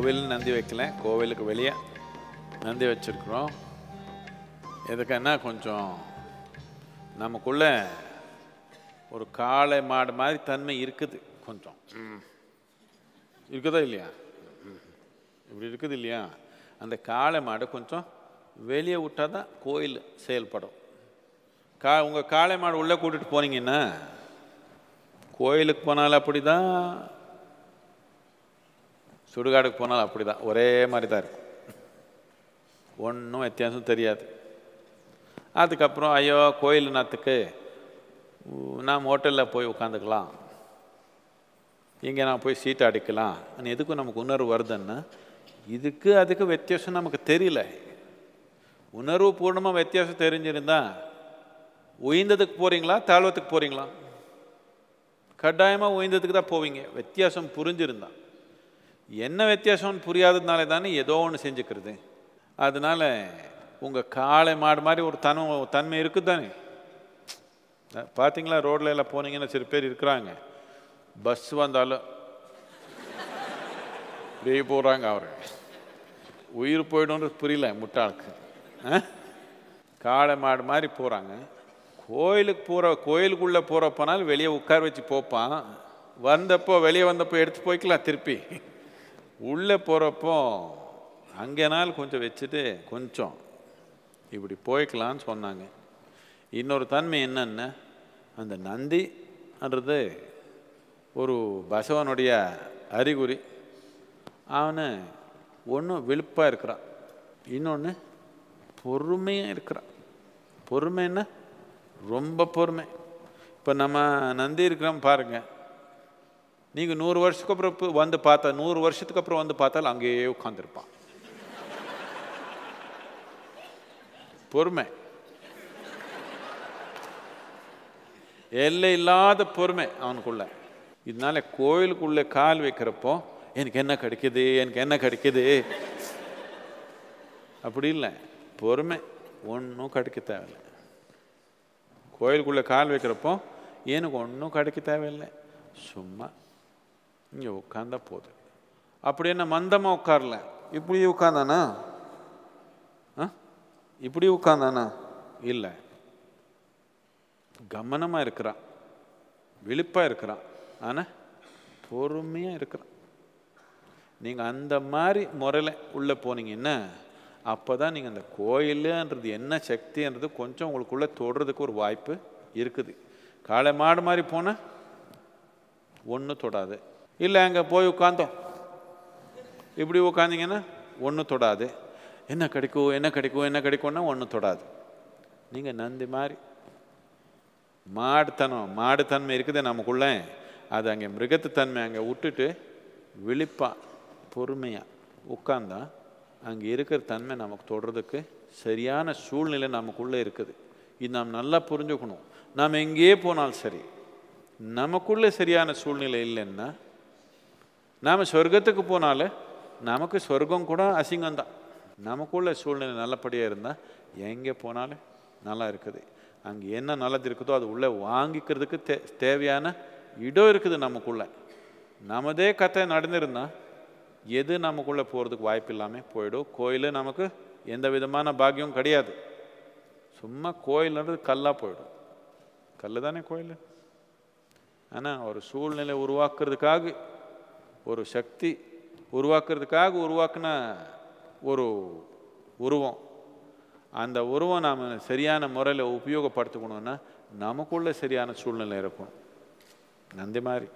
கோவில் நந்தி வைக்கல. கோவிலுக்கு வெளியே நந்தி வச்சிருக்கிறோம். எதுக்குன்னா கொஞ்சம் நமக்குள்ள ஒரு காளை மாடு மாதிரி தன்மை இருக்குது கொஞ்சம். இருக்குதா இல்லையா? இப்படி இருக்குது இல்லையா? அந்த காளை மாடு கொஞ்சம் வெளியே விட்டால் தான் கோயில் செயல்படும். கா உங்கள் காளை மாடு உள்ளே கூட்டிட்டு போனீங்கன்னா கோயிலுக்கு போனாலும் அப்படி தான் சுடுகாடுக்கு போனாலும் அப்படி தான் ஒரே மாதிரி தான் இருக்கும். ஒன்றும் வித்தியாசம் தெரியாது. அதுக்கப்புறம் ஐயோ கோயில் நாத்துக்கு நாம் ஹோட்டலில் போய் உட்காந்துக்கலாம். இங்கே நான் போய் சீட் அடிக்கலாம். ஆனால் எதுக்கும் நமக்கு உணர்வு வருதுன்னா இதுக்கு அதுக்கு வித்தியாசம் நமக்கு தெரியல. உணர்வு பூர்ணமாக வித்தியாசம் தெரிஞ்சிருந்தா உயர்ந்ததுக்கு போகிறீங்களா தாழ்வத்துக்கு போகிறீங்களா கட்டாயமாக உயர்ந்ததுக்கு தான் போவீங்க. வித்தியாசம் புரிஞ்சிருந்தான் என்ன வித்தியாசம்னு புரியாததுனால தானே ஏதோ ஒன்று செஞ்சுக்கிறது. அதனால உங்கள் காளை மாடு மாதிரி ஒரு தன்மை தன்மை இருக்குது தானே. பார்த்தீங்களா ரோட்ல எல்லாம் போனீங்கன்னா சில பேர் இருக்கிறாங்க. பஸ் வந்தாலும் இப்படியே போகிறாங்க அவர். உயிர் போயிடும்ன்றது புரியல முட்டாளுக்கு. காளை மாடு மாதிரி போகிறாங்க கோயிலுக்கு போகிற கோயிலுக்குள்ளே போகிறப்பனாலும் வெளியே உட்கார வச்சு போப்பான். வந்தப்போ வெளியே வந்தப்போ எடுத்து போய்க்கலாம் திருப்பி. உள்ளே போகிறப்போ அங்கேனாலும் கொஞ்சம் வச்சுட்டு கொஞ்சம் இப்படி போய்க்கலான்னு சொன்னாங்க. இன்னொரு தன்மை என்னென்ன? அந்த நந்தின்றது ஒரு பசவனுடைய அறிகுறி. அவனு ஒன்று விழுப்பாக இருக்கிறான். இன்னொன்று பொறுமையாக இருக்கிறான். பொறுமைன்னா ரொம்ப பொறுமை. இப்போ நம்ம நந்தி இருக்கிறோம் பாருங்கள் நீங்கள் நூறு வருஷத்துக்கு அப்புறம் இப்போ வந்து பார்த்தா நூறு வருஷத்துக்கு அப்புறம் வந்து பார்த்தாலும் அங்கேயே உட்காந்துருப்பான் பொறுமை. எல்லை இல்லாத பொறுமை அவனுக்குள்ள. இதனால கோயிலுக்குள்ளே கால் வைக்கிறப்போ எனக்கு என்ன கிடைக்குது? எனக்கு என்ன கிடைக்குது? அப்படி இல்லை. பொறுமை ஒன்றும் கிடைக்க தேவையில்லை. கோயிலுக்குள்ளே கால் வைக்கிறப்போ எனக்கு ஒன்றும் கிடைக்க தேவையில்லை. சும்மா இங்கே உட்காந்தா போதும். அப்படி என்ன மந்தமாக உட்காரல. இப்படி உட்காந்தானா ஆ? இப்படி உட்காந்தானா இல்லை. கவனமாக இருக்கிறான். விழிப்பாக இருக்கிறான். ஆனால் பொறுமையாக இருக்கிறான். நீங்கள் அந்த மாதிரி முறையில் உள்ளே போனீங்கன்னா அப்போ தான் நீங்கள் அந்த கோயிலுன்றது என்ன சக்தின்றது கொஞ்சம் உங்களுக்குள்ளே தொடுறதுக்கு ஒரு வாய்ப்பு இருக்குது. காளை மாடு மாதிரி போனால் ஒன்றும் தொடாது. இல்லை அங்கே போய் உட்காந்தோம் இப்படி உட்காந்தீங்கன்னா ஒன்றும் தொடாது. என்ன கிடைக்கும் என்ன கிடைக்கும் என்ன கிடைக்கும்னா ஒன்றும் தொடாது. நீங்கள் நந்தி மாதிரி மாடுத்தனம் மாடுத்தன்மை இருக்குது நமக்குள்ள. அது அங்கே மிருகத்து தன்மை அங்கே விட்டுட்டு விழிப்பாக பொறுமையாக உட்காந்தா அங்கே இருக்கிற தன்மை நமக்கு தொடுறதுக்கு சரியான சூழ்நிலை நமக்குள்ளே இருக்குது. இது நாம் நல்லா புரிஞ்சுக்கணும். நாம் எங்கேயே போனாலும் சரி நமக்குள்ளே சரியான சூழ்நிலை இல்லைன்னா நாம் சொர்க்கத்துக்கு போனாலே நமக்கு சொர்க்கம் கூட அசிங்கம்தான். நமக்குள்ள சூழ்நிலை நல்லபடியாக இருந்தால் எங்கே போனாலும் நல்லா இருக்குது. அங்கே என்ன நல்லது இருக்குதோ அது உள்ளே வாங்கிக்கிறதுக்கு தே தேவையான இடம் இருக்குது நமக்குள்ள. நமதே கதை நடந்திருந்தா எது நமக்குள்ளே போகிறதுக்கு வாய்ப்பு இல்லாமல் போயிடும். கோயில் நமக்கு எந்த விதமான பாக்கியம் கிடையாது. சும்மா கோயில்ன்றது கல்லாக போயிடும். கல் தானே கோயில்? ஆனால் ஒரு சூழ்நிலை உருவாக்குறதுக்காக ஒரு சக்தி உருவாக்குறதுக்காக உருவாக்குன ஒரு உருவம். அந்த உருவம் நாம் சரியான முறையில் உபயோகப்படுத்திக்கணும்னா நமக்குள்ள சரியான சூழ்நிலை இருக்கணும். நந்தி மாதிரி.